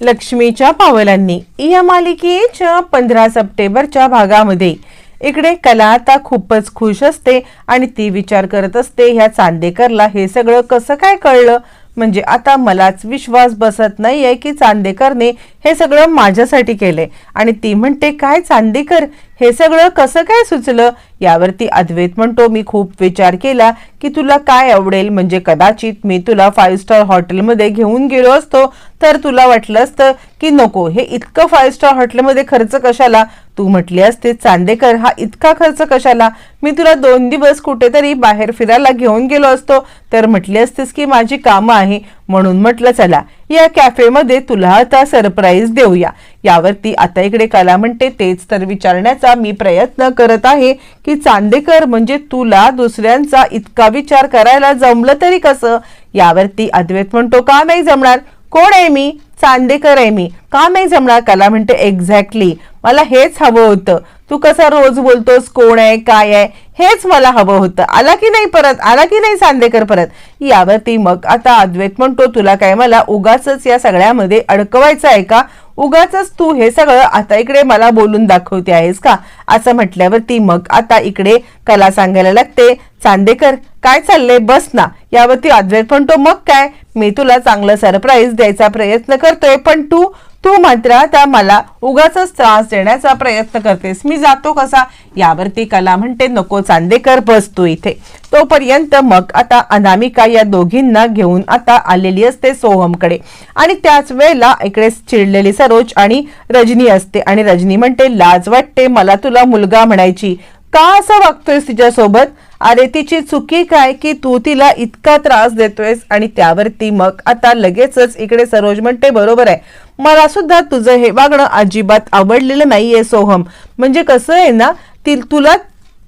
लक्ष्मीच्या पावलांनी. या मालिकेच्या पंधरा सप्टेंबरच्या भागामध्ये. इकडे कला आता खूपच खुश असते आणि ती विचार करत असते ह्या चांदेकरला हे सगळं कसं काय कळलं? म्हणजे आता मलाच विश्वास बसत नाहीये की चांदेकरने हे सगळं माझ्यासाठी केलंय. आणि ती म्हणते काय चांदेकर? हे सगळं कसं काय सुचलं? यावरती अद्वैत म्हणतो मी खूप विचार केला की तुला काय आवडेल? म्हणजे कदाचित मी तुला फाईव्ह स्टार हॉटेलमध्ये घेऊन गेलो असतो. तर तुला वाटलं असतं की नको हे इतकं फाईव्ह स्टार हॉटेलमध्ये खर्च कशाला? तू म्हटली असते चांदेकर हा इतका खर्च कशाला? मी तुला दोन दिवस कुठेतरी बाहेर फिरायला घेऊन गेलो असतो. तर म्हटली असतेस की माझी कामं आहे. म्हणून म्हटलं चला या कॅफेमध्ये तुला आता सरप्राईज देऊया. यावरती आता इकडे कला म्हणते तेच तर विचारण्याचा मी प्रयत्न करत आहे की चांदेकर म्हणजे तुला दुसऱ्यांचा इतका विचार करायला जमलं तरी कसं? यावरती अद्वैत म्हणतो का नाही जमणार? कोण आहे मी? चांदेकर आहे मी. का नाही जमणार? कला म्हणते एक्झॅक्टली. मला हेच हवं होतं. तू कसा रोज बोलतोस कोण आहे काय आहे हेच मला हवं होतं. आला की नाही परत? आला की नाही सांदेकर परत? यावरती मग आता अद्वैत म्हणतो तुला काय मला उगाच या सगळ्यामध्ये अडकवायचं आहे का? उगाच तू हे सगळं आता इकडे मला बोलून दाखवते आहेस का? असं म्हटल्यावरती मग आता इकडे कला सांगायला लागते चांदेकर काय चाललंय? बस ना. यावरती अद्वैत म्हणतो मग काय? मी तुला चांगलं सरप्राईज द्यायचा प्रयत्न करतोय पण तू तू मात्र त्या मला उगाच त्रास देण्याचा प्रयत्न करतेस. मी जातो कसा? यावरती कला म्हणते नको चांदेकर बस तू इथे. तोपर्यंत मग आता अनामिका या दोघींना घेऊन आता आलेली असते सोहमकडे. आणि त्याच वेळेला इकडे चिडलेली सरोज आणि रजनी असते. आणि रजनी म्हणते लाज वाटते मला तुला मुलगा म्हणायची. का असं वागतोयस तिच्यासोबत? अरे तिची चुकी काय की तू तिला इतका त्रास देतोयस आणि त्यावरती मग आता लगेचच इकडे सरोज म्हणते बरोबर आहे. मला सुद्धा तुझं हे वागणं अजिबात आवडलेलं नाहीये सोहम. म्हणजे कसं आहे ना ती तुला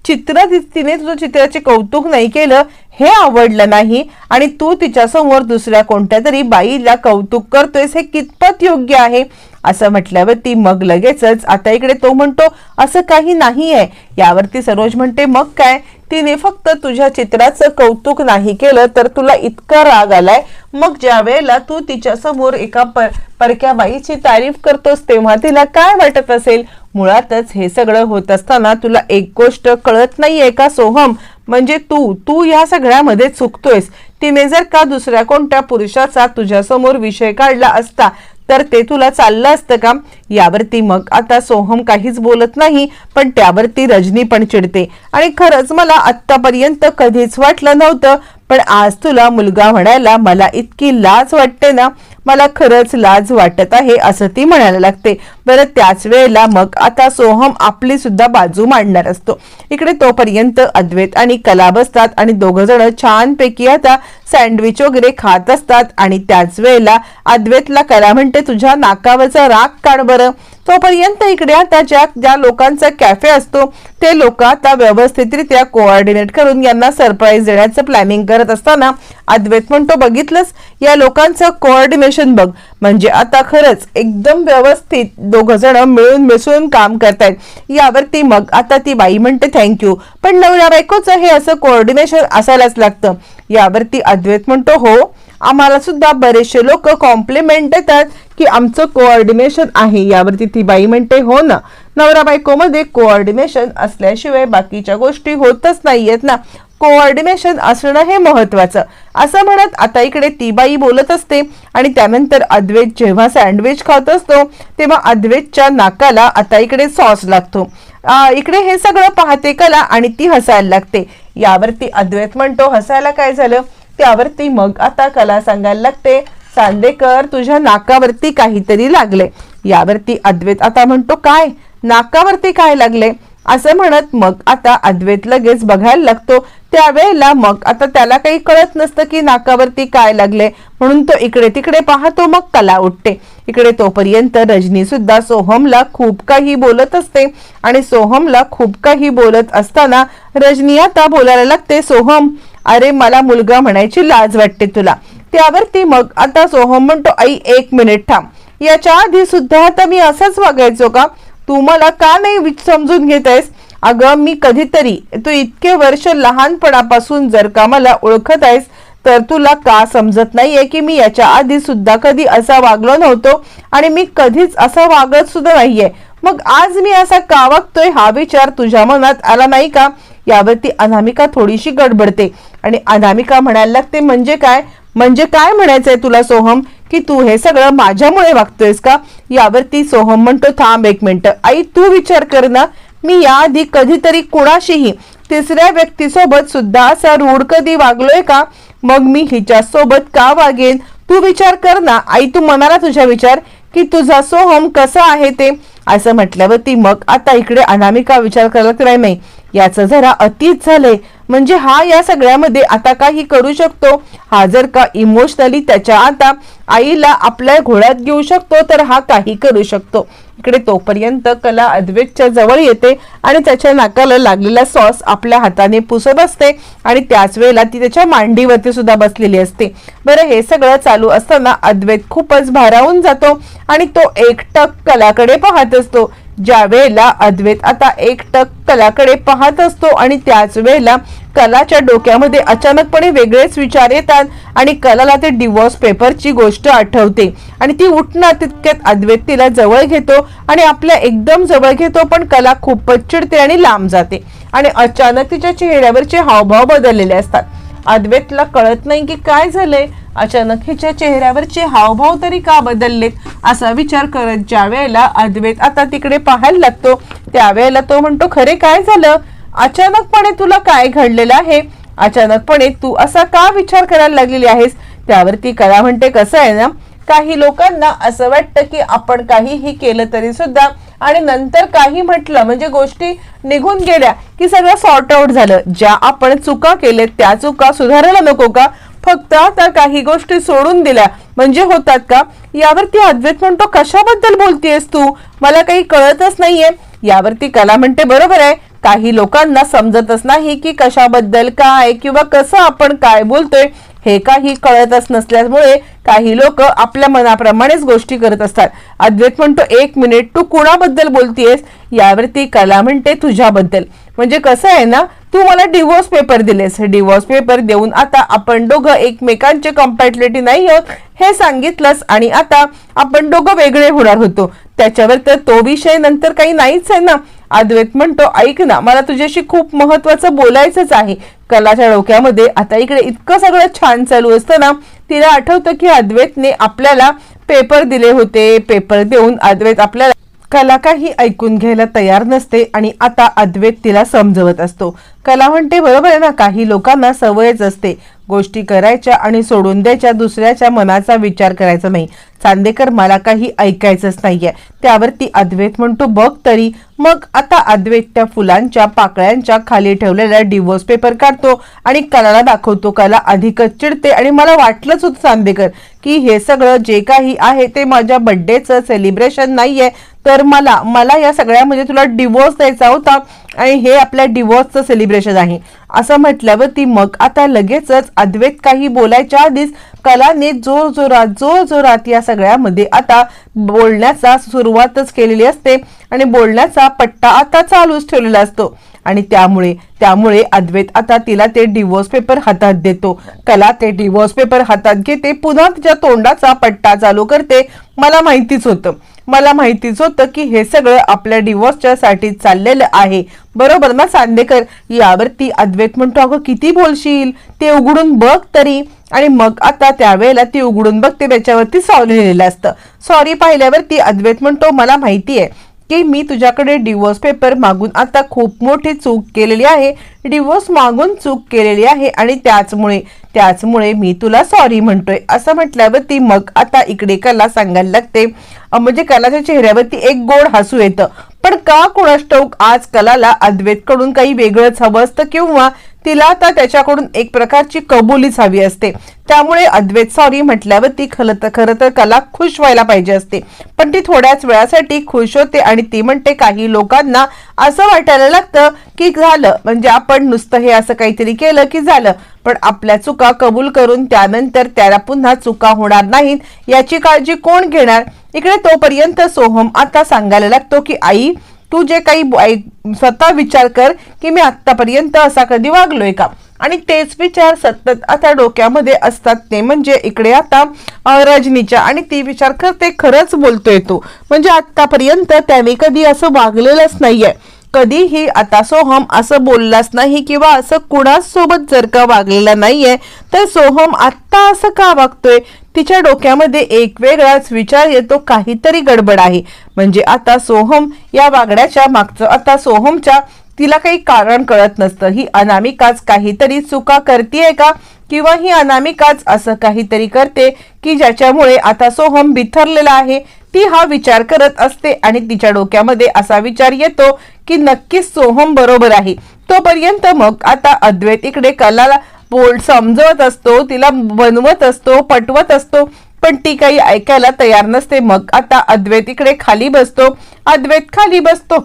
चित्र तिने तुझं चित्राचे कौतुक नाही केलं हे आवडलं नाही आणि तू तिच्यासमोर दुसऱ्या कोणत्या तरी बाईला कौतुक करतोयस हे कितपत योग्य आहे? असं म्हटल्यावरती मग लगेचच आता इकडे तो म्हणतो असं काही नाही आहे यावरती सरोज म्हणते मग काय? तिने फक्त तुझ्या चित्राचं कौतुक नाही केलं तर तुला इतका राग आलाय. मग ज्या वेळेला तू तिच्या समोर एका पर परक्या बाईची तारीफ करतोस तेव्हा तिला काय वाटत असेल? मुळातच हे सगळं होत असताना तुला एक गोष्ट कळत नाहीये का सोहम? म्हणजे तू तू या सगळ्यामध्ये चुकतोयस. तिने जर का दुसऱ्या कोणत्या पुरुषाचा तुझ्यासमोर विषय काढला असता तर ते तुला चाललं असतं का? यावरती मग आता सोहम काहीच बोलत नाही पण त्यावरती रजनी पण चिडते. आणि खरंच मला आत्तापर्यंत कधीच वाटलं नव्हतं पण आज तुला मुलगा म्हणायला मला इतकी लाज वाटते ना मला खरंच लाज वाटत आहे असं ती म्हणायला लागते. बरं त्याच वेळेला मग आता सोहम आपली सुद्धा बाजू मांडणार असतो. इकडे तोपर्यंत अद्वैत आणि कला बसतात आणि दोघ जण छानपैकी आता सँडविच वगैरे खात असतात आणि त्याच वेळेला अद्वैतला कला म्हणते तुझ्या नाकावरचा राग काढ बरं. तोपर्यंत इकडे आता ज्या ज्या लोकांचा कॅफे असतो ते लोक आता व्यवस्थितरित्या कोऑर्डिनेट करून यांना सरप्राईज देण्याचं प्लॅनिंग करत असताना अद्वैत म्हणतो बघितलंस? या लोकांचं कोऑर्डिनेशन बघ. म्हणजे आता खरंच एकदम व्यवस्थित दोघ जण मिळून मिसळून काम करतायत. यावरती मग आता ती बाई म्हणते थँक्यू पण नवऱ्या बायकोचं हे असं कोऑर्डिनेशन असायलाच लागतं. यावरती अद्वैत म्हणतो हो आम्हाला सुद्धा बरेचसे लोक कॉम्प्लिमेंट देतात की आमचं कोऑर्डिनेशन आहे. यावरती ती बाई म्हणते हो ना नवरा बायकोमध्ये कोऑर्डिनेशन असल्याशिवाय बाकीच्या गोष्टी होतच नाहीयेत ना. कोऑर्डिनेशन असणं हे महत्वाचं. असं म्हणत आता इकडे ती बाई बोलत असते आणि त्यानंतर अद्वैत जेव्हा सँडविच खात असतो तेव्हा अद्वैतच्या नाकाला आता इकडे सॉस लागतो. इकडे हे सगळं पाहते कला आणि ती हसायला लागते. यावरती अद्वैत म्हणतो हसायला काय झालं? त्यावरती मग आता कला सांगायला लागते चांदेकर तुझ्या नाकावरती काहीतरी लागले यावरती अद्वैत आता म्हणतो काय? नाकावरती काय लागले असं म्हणत मग आता अद्वैत लगेच बघायला लागतो. त्यावेळेला मग आता त्याला काही कळत नसतं की नाकावरती काय लागले. म्हणून तो इकडे तिकडे पाहतो मग कला उठते. इकडे तोपर्यंत रजनी सुद्धा सोहमला खूप काही बोलत असते. आणि सोहमला खूप काही बोलत असताना रजनी आता बोलायला लागते सोहम अरे मला मुलगा म्हणायची लाज वाटते तुला. त्यावरती मग आता सोहम म्हणतो आई एक मिनिट थांब. याच्या आधी सुद्धा आता मी असंच वागायचो का? तू मला का नाही विच- समजून घेत आहेस? अगं मी कधीतरी तू इतके वर्ष लहानपणापासून जर का मला ओळखत आहेस तर तुला का समजत नाहीये की मी याच्या आधी सुद्धा कधी असा वागलो नव्हतो आणि मी कधीच असा वागत सुद्धा नाहीये? मग आज मी असा का वागतोय हा विचार तुझ्या मनात आला नाही का? यावरती अनामिका थोडीशी गडबडते. आणि अनामिका म्हणायला लागते म्हणजे काय? म्हणजे काय म्हणायचंय तुला सोहम? की तू हे सगळं माझ्यामुळे वागतोयस का? यावरती सोहम म्हणतो थांब एक मिनिट. आई तू विचार कर ना. मी याआधी कधीतरी कुणाशीही तिसऱ्या व्यक्तीसोबत सुद्धा असा रूढ कधी वागलोय का? मग मी हिच्या सोबत का वागेन? तू विचार कर ना. आई तू मनाला तुझ्या विचार की तुझा सोहम कसा आहे ते? असं म्हटल्यावरती मग आता इकडे अनामिका विचार करत नाही. याचं जरा अतीत झालंय. म्हणजे हा या सगळ्यामध्ये आता काही करू शकतो. हा जर का इमोशनली त्याच्या आता आईला आपल्या घोड्यात घेऊ शकतो तर हा काही करू शकतो. इकडे तोपर्यंत कला अद्वैतच्या जवळ येते आणि त्याच्या नाकाला लागलेला सॉस आपल्या हाताने पुसत असते आणि त्याच वेळेला ती त्याच्या मांडीवरती सुद्धा बसलेली असते. बरं हे सगळं चालू असताना अद्वैत खूपच भारावून जातो आणि तो एकटक कलाकडे पाहत असतो. ज्या वेळेला अद्वैत आता एकटक कलाकडे पाहत असतो आणि त्याच वेळेला कलाच्या डोक्यामध्ये अचानकपणे वेगळेच विचार येतात आणि कलाला ते डिवोर्स पेपरची गोष्ट आठवते. आणि ती उठणार तितक्यात अद्वैत तिला जवळ घेतो आणि आपल्या एकदम जवळ घेतो पण कला खूपच चिडते आणि लांब जाते. आणि अचानक तिच्या चेहऱ्यावरचे हावभाव बदललेले असतात. अद्वैतला कळत नाही की काय झालंय. अचानक हिच्या चेहऱ्यावरचे हावभाव तरी का बदललेत असा विचार करत ज्या वेळेला अद्वैत आता तिकडे पाहायला लागतो त्यावेळेला तो म्हणतो खरे काय झालं? अचानकपणे तुला काय घडलेलं आहे? अचानकपणे तू असा का विचार करायला लागलेली आहेस? त्यावरती कला म्हणते कसं आहे ना काही लोकांना असं वाटतं की आपण काहीही केलं तरी सुद्धा आणि नंतर काही म्हटलं म्हणजे गोष्टी निघून गेल्या की सगळं सॉर्ट आउट झालं. ज्या आपण चुका केल्यात त्या चुका सुधारायला नको का? फक्त आता काही गोष्टी सोडून दिल्या. म्हणजे होतात का? यावरती अद्वैत म्हणतो कशाबद्दल बोलतेस तू? मला काही कळतच नाहीये. यावरती कला म्हणते बरोबर आहे. काही लोकांना समजतच नाही की कशाबद्दल काय किंवा कसं आपण काय बोलतोय हे काही कळतच नसल्यामुळे काही लोक आपल्या मनाप्रमाणेच गोष्टी करत असतात. अद्वैत म्हणतो एक मिनिट तू कुणाबद्दल बोलतीयस? यावरती कला म्हणते तुझ्याबद्दल. म्हणजे कसं आहे ना तू मला डिवोर्स पेपर दिलेस. डिवोर्स पेपर देऊन आता आपण दोघं एकमेकांचे कम्पॅटिलिटी नाही आहोत हे सांगितलंस आणि आता आपण दोघं वेगळे होणार होतो. त्याच्यावर तर तो विषय नंतर काही नाहीच आहे ना. अद्वैत म्हणतो ऐक ना मला तुझ्याशी खूप महत्वाचं बोलायचंच आहे. कलाच्या डोक्यामध्ये आता इकडे इतकं सगळं छान चालू असतं ना तिला आठवतं की अद्वैतने आपल्याला पेपर दिले होते. पेपर देऊन अद्वैत आपल्याला कला काही ऐकून घ्यायला तयार नसते आणि आता अद्वैत तिला समजवत असतो. कला म्हणते बरोबर आहे ना काही लोकांना सवयच असते. गोष्टी करायच्या आणि सोडून द्यायच्या दुसऱ्याच्या मनाचा विचार करायचा नाही. चांदेकर मला काही ऐकायचंच नाहीये. त्यावरती अद्वैत म्हणतो बघ तरी मग आता अद्वैत त्या फुलांच्या पाकळ्यांच्या खाली ठेवलेला डिवोर्स पेपर काढतो आणि कलाला दाखवतो कला अधिकच चिडते आणि मला वाटलंच होतं चांदेकर की हे सगळं जे काही आहे ते माझ्या बड्डेचं सेलिब्रेशन नाहीये. तर मला मला या सगळ्यामध्ये म्हणजे तुला डिवोर्स द्यायचा होता आणि हे आपल्या डिवोर्सचं सेलिब्रेशन आहे. असं म्हटल्यावर ती मग आता लगेचच अद्वैत काही बोलायच्या आधीच कलाने जोर जोरात जोर जोरात या सगळ्यामध्ये आता बोलण्याचा सुरुवातच केलेली असते आणि बोलण्याचा पट्टा आता चालूच ठेवलेला असतो. आणि त्यामुळे त्यामुळे अद्वैत आता तिला ते डिवोर्स पेपर हातात देतो. कला ते डिवोर्स पेपर हातात घेते पुन्हा तिच्या तोंडाचा पट्टा चालू करते. मला माहितीच होतं. मला माहितीच होतं की हे सगळं आपल्या डिवोर्सच्या साठी चाललेलं आहे. बरोबर ना सांदेकर यावरती अद्वैत म्हणतो अगं किती बोलशील? ते उघडून बघ तरी. आणि मग आता त्यावेळेला ती उघडून बघते त्याच्यावरती सॉरी लिहिलेलं असतं. सॉरी पाहिल्यावरती अद्वैत म्हणतो मला माहिती आहे की मी तुझ्याकडे डिवोर्स पेपर मागून आता खूप मोठी चूक केलेली आहे. डिवोर्स मागून चूक केलेली आहे आणि त्याचमुळे त्याचमुळे मी तुला सॉरी म्हणतोय. असं म्हटल्यावरती मग आता इकडे कला सांगायला लागते. म्हणजे कलाच्या चेहऱ्यावरती एक गोड हसू येतं. पण का कोणास ठाऊक आज कलाला अद्वैत कडून काही वेगळंच हवं असतं किंवा तिला आता त्याच्याकडून एक प्रकारची कबुलीच हवी असते. त्यामुळे अद्वैत सॉरी म्हटल्यावर ती खरं तर खरं तर कला खुश व्हायला पाहिजे असते. पण ती थोड्याच वेळासाठी खुश होते आणि ती म्हणते काही लोकांना असं वाटायला लागतं की झालं. म्हणजे आपण नुसतं हे असं काहीतरी केलं की झालं. पण आपल्या चुका कबूल करून त्यानंतर त्याला पुन्हा चुका होणार नाहीत याची काळजी कोण घेणार? इकडे तोपर्यंत सोहम आता सांगायला लागतो की आई तू जे काही स्वतः विचार कर की मी आत्तापर्यंत असा कधी वागलोय का? आणि तेच विचार सतत आता डोक्यामध्ये असतात. ते म्हणजे इकडे आता रजनीच्या. आणि ती विचार करते खरंच बोलतोय तो. म्हणजे आत्तापर्यंत त्याने कधी असं वागलेलंच नाहीये. कधीही आता सोहम असं बोललाच नाही किंवा असं कुणाच सोबत जर का वागलेला नाहीये तर सोहम आत्ता असं का वागतोय? तिच्या डोक्यामध्ये एक वेगळाच विचार येतो काहीतरी गडबड आहे. म्हणजे आता सोहम या वागण्याच्या मागचं आता सोहमच्या तिला काही कारण कळत नसतं. ही अनामिकाच काहीतरी चुका करतीये का? किंवा ही अनामिकाच असं काहीतरी करते की ज्याच्यामुळे आता सोहम बिथरलेला आहे? ती हा विचार करत असते आणि तिच्या डोक्यामध्ये असा विचार येतो की नक्कीच सोहम बरोबर आहे. तोपर्यंत मग आता अद्वैत इकडे कलाला बोल समजवत असतो तिला बनवत असतो पटवत असतो. पण ती काही ऐकायला तयार नसते. मग आता अद्वैत इकडे खाली बसतो. अद्वैत खाली बसतो.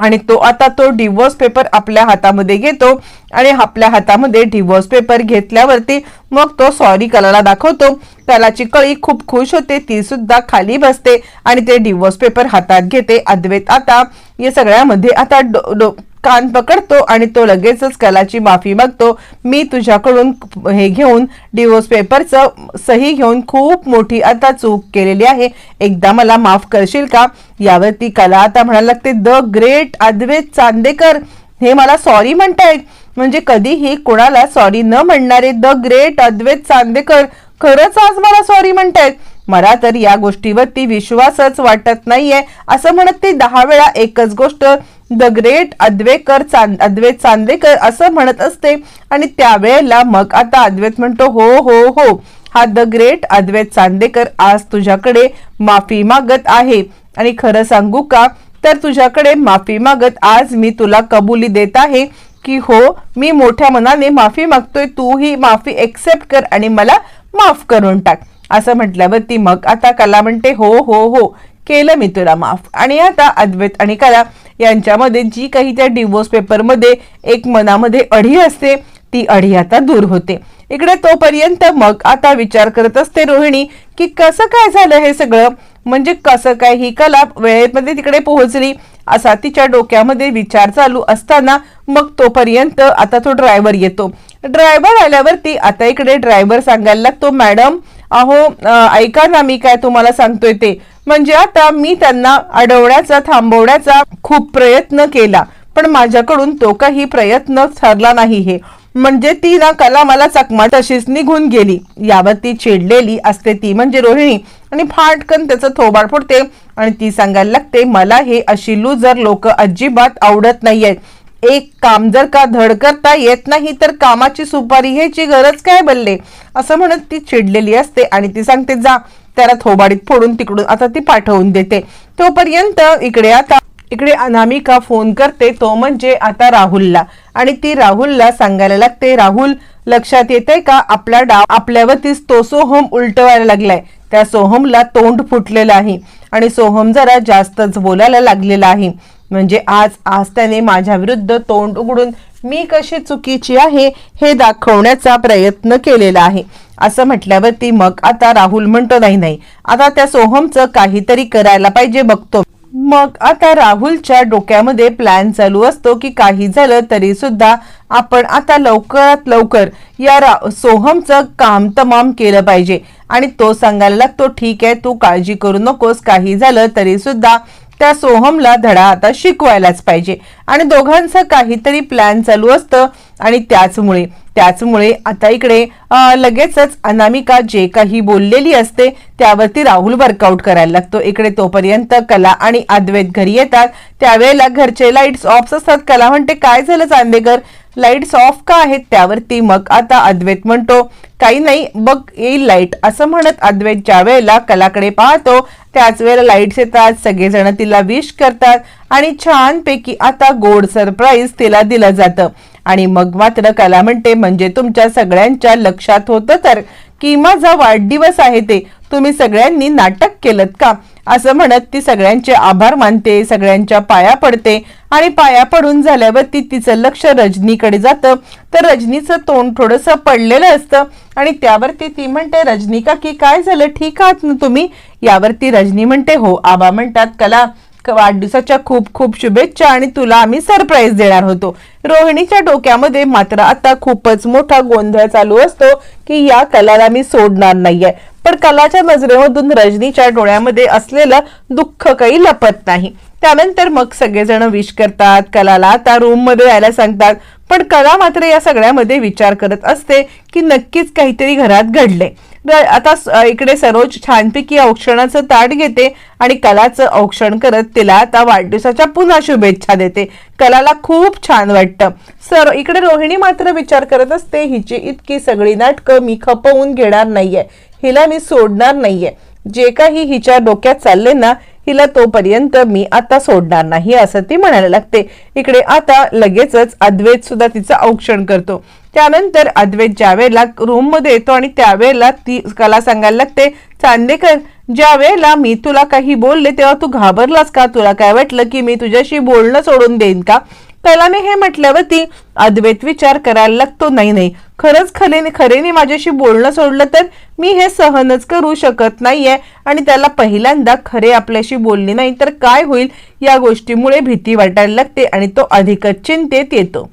आणि तो आता तो डिवोर्स पेपर आपल्या हातामध्ये घेतो आणि आपल्या हातामध्ये डिवोर्स पेपर घेतल्यावरती मग तो सॉरी कलाला दाखवतो. कलाची कळी खूप खुश होते ती सुद्धा खाली बसते आणि ते डिवोर्स पेपर हातात घेते. अद्वैत आता या सगळ्यामध्ये आता डो- डो- कान पकडतो आणि तो लगेचच कलाची माफी मागतो. मी तुझ्याकडून हे घेऊन डिवोर्स पेपरचं सही घेऊन खूप मोठी आता चूक केलेली आहे. एकदा मला माफ करशील का? यावरती कला आता म्हणायला लागते द ग्रेट अद्वैत चांदेकर. हे मला सॉरी म्हणतायत. म्हणजे कधीही कोणाला सॉरी न म्हणणारे द ग्रेट अद्वैत चांदेकर. खरंच आज मला सॉरी म्हणतायत. मला तर या गोष्टीवरती विश्वासच वाटत नाहीये. असं म्हणत ते दहा वेळा एकच गोष्ट द ग्रेट अद्वेकर चांद अद्वैत चांदेकर असं म्हणत असते. आणि त्यावेळेला मग आता अद्वैत म्हणतो हो हो हो. हा द ग्रेट अद्वैत चांदेकर आज तुझ्याकडे माफी मागत आहे. आणि खरं सांगू का? तर तुझ्याकडे माफी मागत आज मी तुला कबुली देत आहे की हो मी मोठ्या मनाने माफी मागतोय. तू ही माफी एक्सेप्ट कर आणि मला माफ करून टाक. असं म्हटल्यावरती मग आता कला म्हणते हो हो हो केलं मी तुला माफ. आणि आता अद्वैत आणि कला यांच्यामध्ये जी काही त्या डिवोर्स पेपरमध्ये एक मनामध्ये अढी असते ती अढी आता दूर होते. इकडे तोपर्यंत मग आता विचार करत असते रोहिणी की कसं काय झालं हे सगळं? म्हणजे कसं काय ही कला वेळेमध्ये तिकडे पोहोचली? असा तिच्या डोक्यामध्ये विचार चालू असताना मग तोपर्यंत आता तो ड्रायव्हर येतो. ड्रायव्हर आल्यावरती आता इकडे ड्रायव्हर सांगायला लागतो मॅडम अहो ऐका ना मी काय तुम्हाला सांगतोय ते. म्हणजे आता मी त्यांना अडवण्याचा थांबवण्याचा खूप प्रयत्न केला पण माझ्याकडून तो काही प्रयत्न ठरला नाही हे. म्हणजे ती ना कला मला चकमा तशीच निघून गेली. यावर ती चिडलेली असते ती म्हणजे रोहिणी. आणि फाटकन त्याचं थोबाड फोडते आणि ती सांगायला लागते मला हे अशी लुजर लोक अजिबात आवडत नाहीयेत. एक काम जर का धड करता येत नाही तर कामाची सुपारी घ्यायची गरज काय बल्ले? असं म्हणत ती चिडलेली असते आणि ती सांगते जा त्याला थोबाडीत फोडून तिकडून आता ती पाठवून देते. तोपर्यंत इकडे आता इकडे अनामिका फोन करते तो म्हणजे आता राहुलला. आणि ती राहुलला सांगायला लागते राहुल लक्षात येते का? आपला डाव आपल्यावरतीच तो सोहम उलटवायला लागलाय. त्या सोहमला तोंड फुटलेलं आहे आणि सोहम जरा जास्तच बोलायला लागलेला आहे. म्हणजे आज आज त्याने माझ्या विरुद्ध तोंड उघडून मी कशी चुकीची आहे हे दाखवण्याचा प्रयत्न केलेला आहे. असं म्हटल्यावरती मग आता राहुल म्हणतो नाही नाही आता त्या सोहमचं काहीतरी करायला पाहिजे बघतो. मग आता राहुलच्या डोक्यामध्ये प्लॅन चालू असतो की काही झालं तरी सुद्धा आपण आता लवकरात लवकर या रा सोहमचं काम तमाम केलं पाहिजे. आणि तो सांगायला लागतो ठीक आहे तू काळजी करू नकोस काही झालं तरी सुद्धा त्या सोहमला धडा आता शिकवायलाच पाहिजे. आणि दोघांचं काहीतरी प्लॅन चालू असतं आणि त्याचमुळे त्याचमुळे आता इकडे लगेचच अनामिका जे काही बोललेली असते त्यावरती राहुल वर्कआउट करायला लागतो. इकडे तोपर्यंत कला आणि अद्वैत घरी येतात. त्यावेळेला घरचे लाईट्स ऑफ असतात. कला म्हणते काय झालं चांदेकर? लाईट्स ऑफ का आहेत त्यावरती? मग आता अद्वैत म्हणतो काही नाही बघ येईल लाइट असं म्हणत अद्वैत ज्या वेळेला कलाकडे पाहतो त्याच वेळेला लाईट्स येतात सगळेजण तिला विश करतात आणि छानपैकी आता गोड सरप्राईज तिला दिलं जातं. आणि मग मात्र कला म्हणते म्हणजे तुमच्या सगळ्यांच्या लक्षात होतं तर की माझा वाढदिवस आहे ते. तुम्ही सगळ्यांनी नाटक केलं का? असं म्हणत ती सगळ्यांचे आभार मानते सगळ्यांच्या पाया पडते आणि पाया पडून झाल्यावर ती तिचं लक्ष रजनीकडे जातं. तर रजनीचं तोंड थोडंसं पडलेलं असतं आणि त्यावरती ती म्हणते रजनी काकी काय झालं? ठीक आहात ना तुम्ही? यावरती रजनी म्हणते हो आबा म्हणतात कला वाढदिवसाच्या खूप खूप शुभेच्छा आणि तुला आम्ही सरप्राईज देणार होतो. रोहिणीच्या डोक्यामध्ये मात्र आता खूपच मोठा गोंधळ चालू असतो की या कलाला मी सोडणार नाहीये. पण कलाच्या नजरेमधून रजनीच्या डोळ्यामध्ये असलेलं दुःख काही लपत नाही. त्यानंतर मग सगळेजण विश करतात कलाला आता रूममध्ये यायला सांगतात. पण कला मात्र या सगळ्यामध्ये विचार करत असते की नक्कीच काहीतरी घरात घडले आता इकडे सरोज छानपैकी औक्षणाचं ताट घेते आणि कलाचं औक्षण करत तिला आता वाढदिवसाच्या पुन्हा शुभेच्छा देते. कलाला खूप छान वाटतं. सर इकडे रोहिणी मात्र विचार करत असते हिची इतकी सगळी नाटकं मी खपवून घेणार नाहीये. हिला मी सोडणार नाहीये. जे काही हिच्या डोक्यात चालले ना हिला तोपर्यंत मी आता सोडणार नाही असं ती म्हणायला लागते. इकडे आता लगेचच अद्वैत सुद्धा तिचं औक्षण करतो. त्यानंतर अद्वैत ज्या वेळेला रूममध्ये येतो आणि त्यावेळेला ती कला सांगायला लागते चांदेकर ज्या वेळेला मी तुला काही बोलले तेव्हा तू घाबरलास का? तुला काय वाटलं की मी तुझ्याशी बोलणं सोडून देईन का? त्याला मी हे म्हटल्यावरती अद्वैत विचार करायला लागतो नाही नाही खरंच खरेने खरेने माझ्याशी बोलणं सोडलं तर मी हे सहनच करू शकत नाहीये आणि त्याला पहिल्यांदा खरे आपल्याशी बोलली नाही तर काय होईल या गोष्टीमुळे भीती वाटायला लागते आणि तो अधिकच चिंतेत येतो.